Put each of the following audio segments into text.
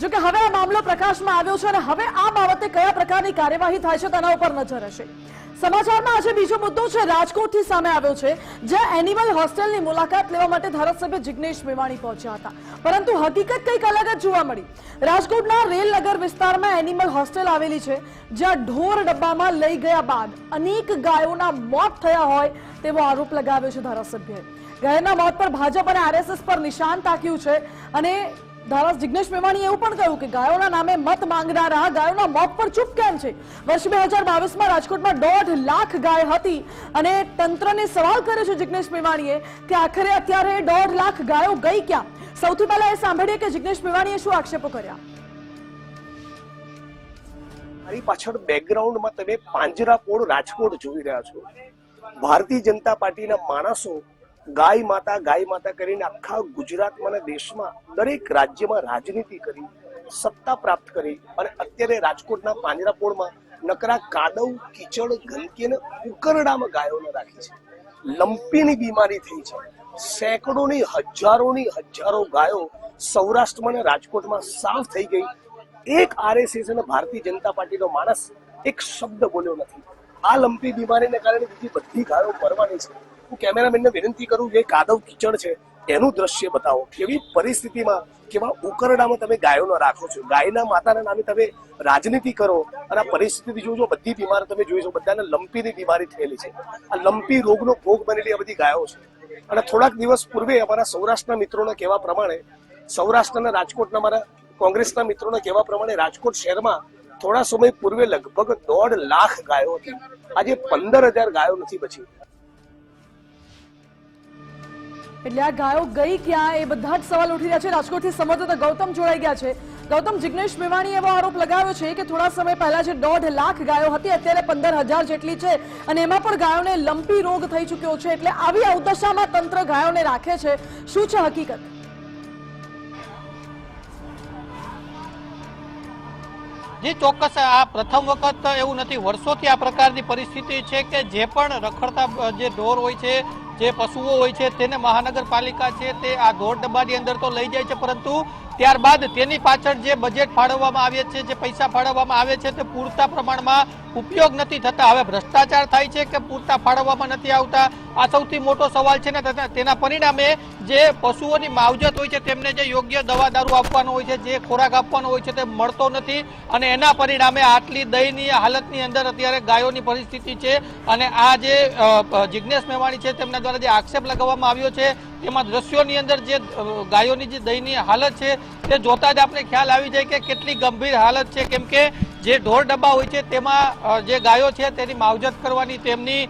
જો કે હવે આ મામલો પ્રકાશમાં આવ્યો છે અને હવે આ બાબતે કયા પ્રકારની કાર્યવાહી થાય છે તેના ઉપર નજર હશે. સમાચારમાં આજે બીજો મુદ્દો છે, રાજકોટથી સામે આવ્યો છે, જ્યાં એનિમલ હોસ્ટેલની મુલાકાત લેવા માટે ધારાસભ્ય જિગ્નેશ મેવાણી પહોંચ્યા હતા. પરંતુ હકીકત કંઈક અલગ જ જોવા મળી. રાજકોટના રેલનગર વિસ્તારમાં એનિમલ હોસ્ટેલ આવેલી છે, જ્યાં ઢોર ડબ્બામાં લઈ ગયા બાદ અનેક ગાયોના મોત થયા હોય તેવો આરોપ લગાવ્યો છે ધારાસભ્યએ. ગાયના મોત પર ભાજપ અને આરએસએસ પર નિશાન તાક્યું છે અને ધારા જિગ્નેશ મેવાણીએ એવું પણ કહ્યું કે ગાયોના નામે મત માંગનારા ગાયોના મોત પર ચૂપ કેમ છે? વર્ષ બે હજાર બાવીસમાં રાજકોટમાં દોઢ લાખ ગાય હતી અને તંત્રને સવાલ કર્યો છે જિગ્નેશ મેવાણીએ કે આખરે અત્યારે દોઢ લાખ ગાયો ગઈ ક્યાં? સૌથી પહેલા એ સાંભળીએ કે જિગ્નેશ મેવાણીએ શું આક્ષેપો કર્યા? મારી પાછળ બેકગ્રાઉન્ડમાં તમે પાંજરાપોળ રાજકોટ જોઈ રહ્યા છો. ભારતીય જનતા પાર્ટીના માણસો ગાય માતા ગાય માતા કરીને આખા ગુજરાતમાં અને દેશમાં દરેક રાજ્યમાં રાજનીતિ કરી, સત્તા પ્રાપ્ત કરી અને અત્યારે રાજકોટના પાંજરાપોળમાં નકરા કાદવ, કીચડ, ગંદકી અને ઉકરડામાં ગાયોને રાખી છે. લંપીની બીમારી થઈ છે. સેંકડોની, હજારોની, હજારો ગાયો સૌરાષ્ટ્રમાં અને રાજકોટમાં સાફ થઈ ગઈ. એક આરએસએસ અને ભારતીય જનતા પાર્ટીનો માણસ એક શબ્દ બોલ્યો નથી. આ લંપી બીમારીને કારણે બીજી બધી ગાયો મરવાની છે. હું કેમેરામેનને વિનંતી કરું, જે કાદવ કીચડ છે એનું દ્રશ્ય બતાવો. કેવી પરિસ્થિતિમાં, કેવા ઉકરડામાં તમે ગાયોનો રાખો છો? ગાયના માતાના નામે તમે રાજનીતિ કરો અને આ પરિસ્થિતિ જોજો બધી બીમાર તમે જોઈ છો બધાને લંપીની બીમારી થયેલી છે. આ લંપી રોગનો ભોગ બનેલી આ બધી ગાયો છે. અને થોડાક દિવસ પૂર્વે અમારા સૌરાષ્ટ્રના મિત્રોના કહેવા પ્રમાણે, સૌરાષ્ટ્રના રાજકોટના મારા કોંગ્રેસના મિત્રોના કહેવા પ્રમાણે રાજકોટ શહેરમાં થોડા સમય પૂર્વે લગભગ દોઢ લાખ ગાયો હતી. આજે પંદર હજાર ગાયો નથી બચી. એટલે આ ગાયો ગઈ ક્યાં એ બધા જ સવાલ ઉઠી રહ્યા છે. રાજકોટથી સંવાદદાતા ગૌતમ જોડાઈ ગયા છે. ગૌતમ, જિગ્નેશ મેવાણી એવો આરોપ લગાવ્યો છે કે થોડા સમય પહેલા જે દોઢ લાખ ગાયો હતી, અત્યારે પંદર જેટલી છે અને એમાં પણ ગાયોને લંપી રોગ થઈ ચૂક્યો છે. એટલે આવી અવદશામાં તંત્ર ગાયોને રાખે છે. શું છે હકીકત? જે, ચોક્કસ આ પ્રથમ વખત એવું નથી. વર્ષોથી આ પ્રકારની પરિસ્થિતિ છે કે જે પણ રખડતા, જે ઢોર હોય છે જે પશુઓ હોય છે તેને મહાનગરપાલિકા છે તે આ ઢોર ડબ્બાની અંદર તો લઈ જાય છે, પરંતુ ત્યારબાદ તેની પાછળ જે બજેટ ફાળવવામાં આવે છે, જે પૈસા ફાળવવામાં આવે છે તે પૂરતા પ્રમાણમાં ઉપયોગ નથી થતા. હવે ભ્રષ્ટાચાર થાય છે કે પૂરતા ફાળવવામાં નથી આવતા? આ સૌથી મોટો સવાલ છે ને તેના- પરિણામે જે પશુઓની માવજત હોય છે, તેમને જે યોગ્ય દવા દારૂ આપવાનો હોય છે, જે ખોરાક આપવાનો હોય છે, તે મળતો નથી અને એના પરિણામે આટલી દયનીય હાલતની અંદર અત્યારે ગાયોની પરિસ્થિતિ છે અને આ જે જિજ્ઞેશ મેવાણી છે, તેમના દ્વારા જે આક્ષેપ લગાવવામાં આવ્યો છે, તેમાં દ્રશ્યોની અંદર જે ગાયોની જે દયનીય હાલત છે, તે જોતા જ આપણે ખ્યાલ આવી જાય કે કેટલી ગંભીર હાલત છે. કેમ કે જે ઢોર ડબ્બા હોય છે, તેમાં જે ગાયો છે, તેની માવજત કરવાની, તેમની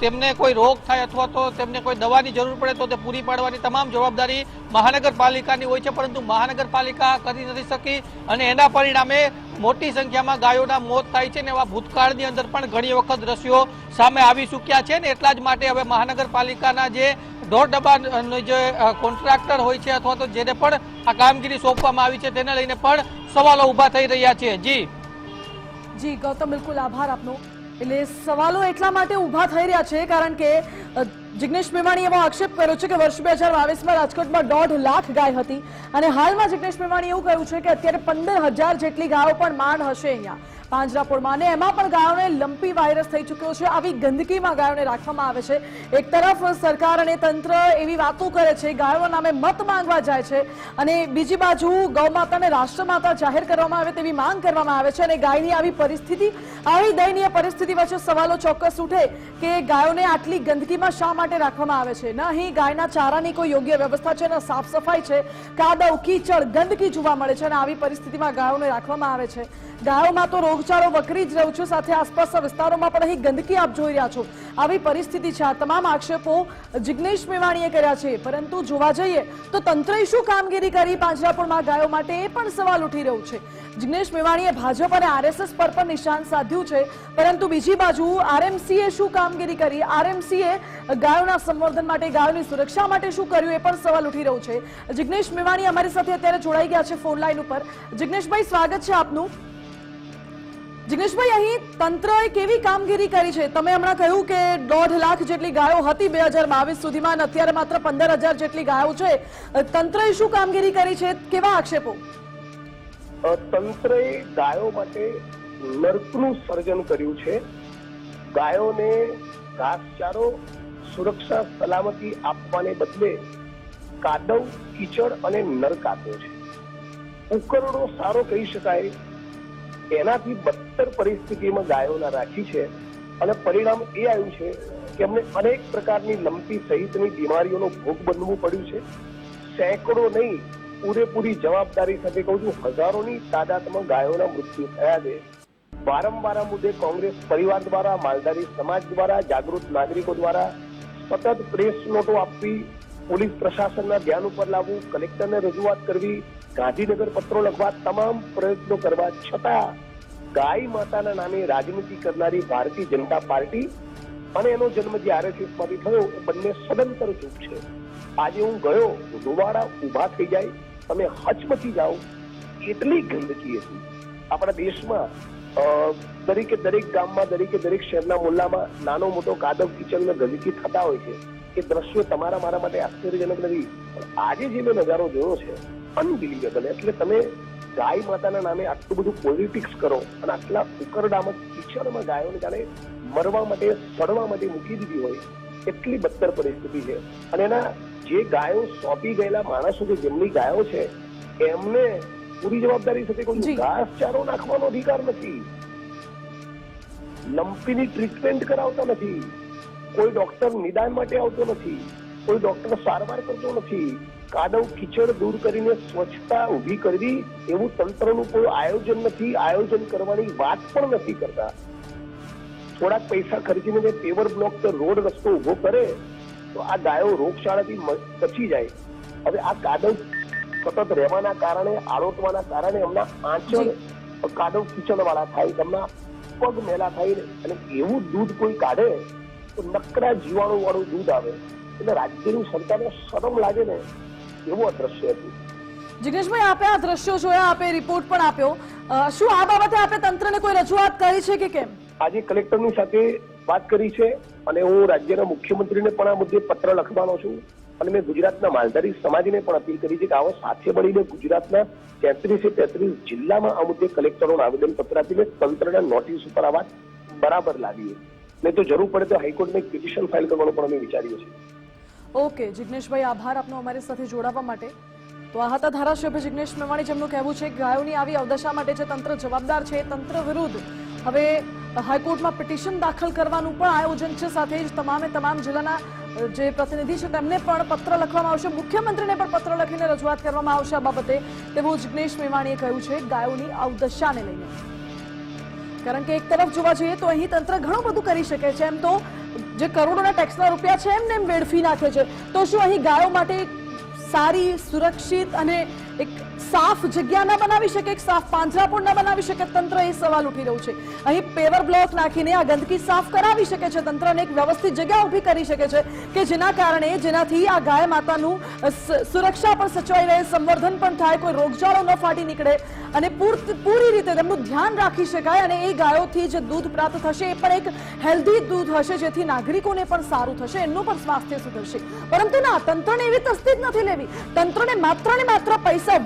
તેમને કોઈ રોગ થાય અથવા તો તેમને કોઈ દવાની જરૂર પડે તો તે પૂરી પાડવાની તમામ જવાબદારી મહાનગરપાલિકાની હોય છે, પરંતુ મહાનગરપાલિકા કરી નથી શકી અને એના પરિણામે મોટી સંખ્યામાં ગાયોના મોત થાય છે ને એવા ભૂતકાળની અંદર પણ ઘણી વખત દ્રશ્યો સામે આવી ચૂક્યા છે ને એટલા જ માટે હવે મહાનગરપાલિકાના જે ઢોર ડબ્બાનો જે કોન્ટ્રાક્ટર હોય છે અથવા તો જેને પણ આ કામગીરી સોંપવામાં આવી છે તેને લઈને પણ સવાલો ઊભા થઈ રહ્યા છે. જી. જી, ગૌતમ, બિલકુલ આભાર આપનો. એટલે સવાલો એટલા માટે ઊભા થઈ રહ્યા છે કારણ કે જિગ્નેશ મેવાણી એવો આક્ષેપ કર્યો છે કે વર્ષ બે હજાર બાવીસમાં રાજકોટમાં દોઢ લાખ ગાય હતી અને હાલમાં જિગ્નેશ મેવાણી એવું કહ્યું છે કે અત્યારે પંદર હજાર જેટલી ગાયો પણ માંડ હશે અહીંયા. પાંજરાપોળમાં અને એમાં પણ ગાયોને લંપી વાયરસ થઈ ચૂક્યો છે. આવી ગંદકીમાં ગાયોને રાખવામાં આવે છે. એક તરફ સરકાર અને તંત્ર એવી વાતો કરે છે ગાયોના નામે મત માંગવા જાય છે અને બીજી બાજુ ગૌમાતાને રાષ્ટ્રમાતા જાહેર કરવામાં આવે તેવી માંગ કરવામાં આવે છે અને ગાયની આવી પરિસ્થિતિ, આવી દયનીય પરિસ્થિતિ વચ્ચે સવાલો ચોક્કસ ઉઠે કે ગાયોને આટલી ગંદકીમાં શા માટે રાખવામાં આવે છે? ન, અહીં ગાયના ચારાની કોઈ યોગ્ય વ્યવસ્થા છે, ન સાફ સફાઈ છે? કાદવ, કીચડ, ગંદકી જોવા મળે છે અને આવી પરિસ્થિતિમાં ગાયોને રાખવામાં આવે છે. ગાયોમાં તો રોગચાળો વકરી જ રહ્યો છે, સાથે આસપાસના વિસ્તારોમાં પણ અહીં ગંદકી આપ જોઈ રહ્યા છો. આવી પરિસ્થિતિ છે. આ તમામ આક્ષેપો જિગ્નેશ મેવાણીએ કર્યા છે. પરંતુ જોવા જઈએ તો તંત્રએ શું કામગીરી કરી પાંજરાપુરમાં ગાયો માટે એ પણ સવાલ ઉઠી રહ્યું છે. જિગ્નેશ મેવાણીએ ભાજપ અને આરએસએસ પર પણ નિશાન સાધ્યું છે. પરંતુ બીજી બાજુ આરએમસીએ શું કામગીરી કરી? આરએમસીએ ગાયોના સંવર્ધન માટે, ગાયોની સુરક્ષા માટે શું કર્યું એ પણ સવાલ ઉઠી રહ્યો છે. જિગ્નેશ મેવાણી અમારી સાથે અત્યારે જોડાઈ ગયા છે ફોન લાઈન ઉપર. જિગ્નેશભાઈ, સ્વાગત છે આપનું. જિગ્નેશભાઈ, અહીં તંત્રએ કેવી કામગીરી કરી છે? તમે હમણાં કહ્યું કે દોઢ લાખ જેટલી ગાયો હતી બે હજાર બાવીસ સુધીમાં અત્યારે માત્ર પંદર હજાર જેટલી ગાયો છે. તંત્રએ શું કામગીરી કરી છે? કેવા આક્ષેપો? તંત્રએ ગાયો માટે નર્કનું સર્જન કર્યું છે. ગાયોને ઘાસચારો સુરક્ષા સલામતી આપવાને બદલે કાદવ, કીચડ અને નર્ક આપ્યો છે. ઉકરડો સારો કહી શકાય એનાથી બદતર પરિસ્થિતિમાં ગાયોના રાખી છે અને પરિણામ એ આવ્યું છે કે અમને અનેક પ્રકારની લંપી સહિતની બીમારીઓનો ભોગ બનવું પડ્યું છે. સેંકડો નહીં, પૂરેપૂરી જવાબદારી સાથે કહું છું, હજારોની તાદાદમાં ગાયોના મૃત્યુ થયા છે. વારંવાર મુદ્દે કોંગ્રેસ પરિવાર દ્વારા, માલધારી સમાજ દ્વારા, જાગૃત નાગરિકો દ્વારા સતત પ્રેસ નોટો આપવી, પોલીસ પ્રશાસનના ધ્યાન ઉપર લાવવું, કલેક્ટરને રજૂઆત કરવી ગાંધીનગર પત્રો લખવા તમામ પ્રયત્નો કરવા છતાં ગાય માતાના નામે રાજનીતિ કરનારી ભારતીય જનતા પાર્ટી અને એનો જન્મ જે આરએસએસમાંથી થયો એ બંને સદંતર ચૂપ છે. આજે હું ગયો રૂવાડા ઊભા થઈ જાય, તમે હચમચી જાઓ, એટલી ગંદકી હતી. આપણા દેશમાં દરેકે દરેક ગામમાં, દરેકે દરેક શહેરના મુલ્લામાં નાનો મોટો કાદવ કિચડને ગંદકી થતા હોય છે. એ દ્રશ્યો તમારા મારા માટે આશ્ચર્યજનક નથી. પણ આજે જે મેં નજારો જોયો છે અનબિલીવેબલ એટલે તમે ગાય માતાના નામે આટલું બધું પોલિટિક્સ કરો અને આટલા ઉકરડામાં કિચડમાં ગાયોને જાણે મરવા માટે સડવા માટે મૂકી દીધી હોય એટલી બદતર પરિસ્થિતિ છે. અને એના જે ગાયો સોંપી ગયેલા માણસો કે જેમની ગાયો છે એમને પૂરી જવાબદારી સાથે કોઈ ઘાસ ઘાસચારો નાખવાનો અધિકાર નથી. લંપીની ટ્રીટમેન્ટ કરાવતા નથી. કોઈ ડોક્ટર નિદાન માટે આવતો નથી. કોઈ ડોક્ટર સારવાર કરતો નથી. કાદવ કીચડ દૂર કરીને સ્વચ્છતા ઊભી કરવી એવું તંત્રનું કોઈ આયોજન નથી. આયોજન કરવાની વાત પણ નથી કરતા. થોડાક પૈસા ખર્ચીને જે પેવર બ્લોક કે રોડ રસ્તો ઊભો કરે તો આ ગાયો રોગચાળાથી બચી જાય. હવે આ કાદવ સતત રહેવાના કારણે આરોટવાના કારણે એમના આંચળ કાદવ કીચડવાળા થાય એમના પગ મેલા થાય અને એવું દૂધ કોઈ કાઢે તો નકરા જીવાણુ વાળું દૂધ આવે. એટલે રાજ્યની સરકારને શરમ લાગે ને એવું આ દ્રશ્ય હતું. જિગ્નેશભાઈ આપે આ દ્રશ્યો જોયા આપે રિપોર્ટ પણ આપ્યો. શું આ બાબતે આપે તંત્રને કોઈ રજૂઆત કરી છે કે કેમ? આજે કલેક્ટરની સાથે વાત કરી છે અને હું રાજ્યના મુખ્યમંત્રીને પણ આ મુદ્દે પત્ર લખવાનો છું અને મેં ગુજરાતના માલધારી સમાજને પણ અપીલ કરી છે કે આવો સાથે મળીને ગુજરાતના તેત્રીસે તેત્રીસ જિલ્લામાં આ મુદ્દે કલેક્ટરોને આવેદન પત્ર આપીને તંત્રના નોટિસ ઉપર આ વાત બરાબર લાવીએ. નહીં તો જરૂર પડે તો હાઈકોર્ટમાં એક પિટિશન ફાઇલ કરવાનું પણ અમે વિચાર્યું છે ઓકે, જિગ્નેશભાઈ, આભાર આપનો અમારી સાથે જોડાવા માટે. તો આ હતા ધારાસભ્ય જિગ્નેશ મેવાણી, જેમનું કહેવું છે કે ગાયોની આવી અવદશા માટે જે તંત્ર જવાબદાર છે તંત્ર વિરુદ્ધ હવે હાઈકોર્ટમાં પિટિશન દાખલ કરવાનું પણ આયોજન છે, સાથે જ તમામે તમામ જિલ્લાના જે પ્રતિનિધિ છે, તેમને પણ પત્ર લખવામાં આવશે. મુખ્યમંત્રીને પણ પત્ર લખીને રજૂઆત કરવામાં આવશે આ બાબતે. તેવું જિગ્નેશ મેવાણીએ કહ્યું છે, ગાયોની અવદશાને લઈને. કારણ કે એક તરફ જોવા જઈએ તો અહીં તંત્ર ઘણું બધું કરી શકે છે. એમ તો જે કરોડોના ટેક્સના રૂપિયા છે, એમને એમ વેડફી નાખે છે. તો શું અહીં ગાયો માટે સારી, સુરક્ષિત અને સાફ જગ્યા ન બનાવી શકે સાફ પાંજરા પણ ન બનાવી શકે, તંત્ર એ સવાલ ઉઠી રહ્યું છે. અહીં પેવર બ્લોક નાખીને આ ગંદકી સાફ કરાવી શકે છે, તંત્રને એક વ્યવસ્થિત જગ્યા ઊભી કરી શકે છે કે જેના કારણે જેનાથી આ ગાય માતાનું સુરક્ષા પણ સચવાઈ રહે, સંવર્ધન પણ થાય, કોઈ રોગચાળો ન ફાટી નીકળે અને પૂર- રીતે તેમનું ધ્યાન રાખી શકાય અને એ ગાયોથી જે દૂધ પ્રાપ્ત થશે, એ પણ એક હેલ્ધી દૂધ હશે જેથી નાગરિકોને પણ સારું થશે, એમનું પણ સ્વાસ્થ્ય સુધરશે. પરંતુ ના, તંત્રને એવી તસ્દી જ નથી લેવી. તંત્રને માત્ર ને માત્ર પૈસા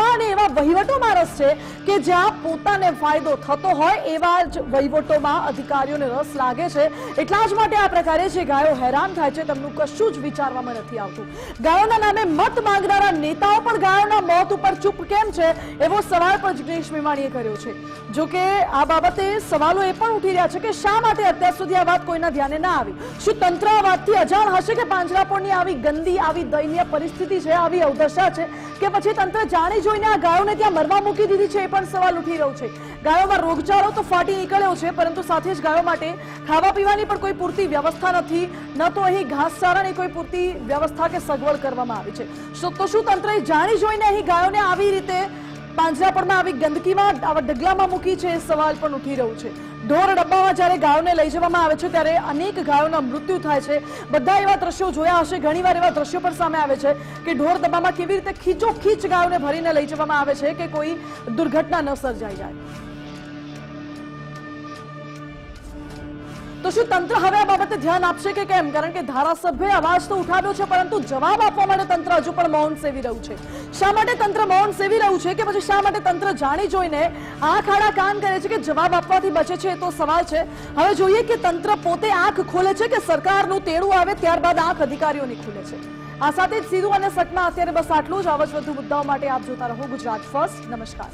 અને એવા વહીવટોમાં રસ છે કે જ્યાં પોતાને ફાયદો થતો હોય એવા જ વહીવટોમાં અધિકારીઓને રસ લાગે છે. એટલા જ માટે આ પ્રકારે જે ગાયો હેરાન થાય છે તેમનું કશું જ વિચારવામાં નથી આવતું. ગાયોના નામે મત માંગનારા નેતાઓ પણ ગાયોના મોત ઉપર ચૂપ કેમ છે? એવો સવાલ પણ જિગ્નેશ મેવાણીએ કર્યો છે. જોકે આ બાબતે સવાલો એ પણ ઉઠી રહ્યા છે કે શા માટે અત્યાર સુધી આ વાત કોઈના ધ્યાને ના આવી? શું તંત્ર આ વાતથી અજાણ હશે કે પાંજરાપોળની આવી ગંદી, આવી દયનીય પરિસ્થિતિ છે, આવી અવદશા છે? કે પછી તંત્ર જાણી જોઈને આ ગાયોને ત્યાં મરવા મૂકી દીધી છે એ પણ સવાલ ઉઠી રહ્યો છે. ગાયોમાં રોગચાળો તો ફાટી નીકળ્યો છે, પરંતુ સાથે જ ગાયો માટે ખાવા પીવાની પણ કોઈ પૂરતી વ્યવસ્થા નથી. ન તો અહીં ઘાસચારાની કોઈ પૂરતી વ્યવસ્થા કે સગવડ કરવામાં આવી છે. તો શું તંત્રએ જાણી જોઈને અહીં ગાયોને આવી રીતે પાંજરાપણમાં આવી ગંદકીમાં આવા ડગલામાં મૂકી છે એ સવાલ પણ ઉઠી રહ્યું છે. ઢોર ડબ્બામાં જ્યારે ગાયોને લઈ જવામાં આવે છે ત્યારે અનેક ગાયોના મૃત્યુ થાય છે. બધા એવા દ્રશ્યો જોયા હશે, ઘણીવાર એવા દ્રશ્યો પણ સામે આવે છે કે ઢોર ડબ્બામાં કેવી રીતે ખીચો ખીચ ગાયોને ભરીને લઈ જવામાં આવે છે કે કોઈ દુર્ઘટના ન સર્જાઈ જાય. તો શું તંત્ર હવે આ બાબતે ધ્યાન આપશે કે કેમ? કારણ કે ધારાસભ્ય અવાજ તો ઉઠાવ્યો છે, પરંતુ જવાબ આપવા માટે તંત્ર હજુ પણ મૌન સેવી રહ્યું છે. શા માટે તંત્ર મૌન સેવી રહ્યું છે કે પછી શા માટે તંત્ર જાણી જોઈને આંખ આડા કાન કરે છે કે જવાબ આપવાથી બચે છે એ તો સવાલ છે. હવે જોઈએ કે તંત્ર પોતે આંખ ખોલે છે કે સરકારનું તેડું આવે ત્યારબાદ આંખ અધિકારીઓની ખુલે છે. આ સાથે જ સીધું અને સટમાં અત્યારે બસ આટલું જ. આવા વધુ મુદ્દાઓ માટે આપ જોતા રહો ગુજરાત ફર્સ્ટ. નમસ્કાર.